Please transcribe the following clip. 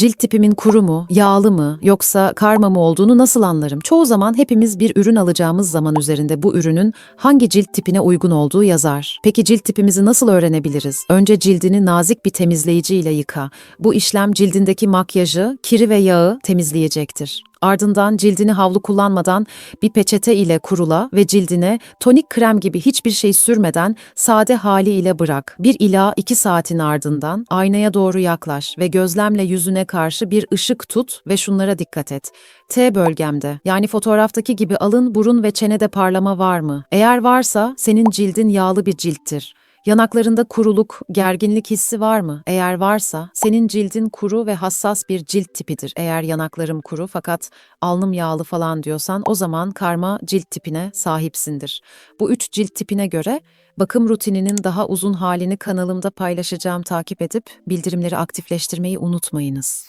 cilt tipimin kuru mu, yağlı mı yoksa karma mı olduğunu nasıl anlarım? Çoğu zaman hepimiz bir ürün alacağımız zaman üzerinde bu ürünün hangi cilt tipine uygun olduğu yazar. Peki cilt tipimizi nasıl öğrenebiliriz? Önce cildini nazik bir temizleyici ile yıka. Bu işlem cildindeki makyajı, kiri ve yağı temizleyecektir. Ardından cildini havlu kullanmadan bir peçete ile kurula ve cildine tonik krem gibi hiçbir şey sürmeden sade hali ile bırak. 1 ila 2 saatin ardından aynaya doğru yaklaş ve gözlemle yüzüne karşı bir ışık tut ve şunlara dikkat et. T bölgemde yani fotoğraftaki gibi alın, burun ve çenede parlama var mı? Eğer varsa senin cildin yağlı bir cilttir. Yanaklarında kuruluk, gerginlik hissi var mı? Eğer varsa senin cildin kuru ve hassas bir cilt tipidir. Eğer yanaklarım kuru fakat alnım yağlı falan diyorsan o zaman karma cilt tipine sahipsindir. Bu üç cilt tipine göre bakım rutininin daha uzun halini kanalımda paylaşacağım takip edip bildirimleri aktifleştirmeyi unutmayınız.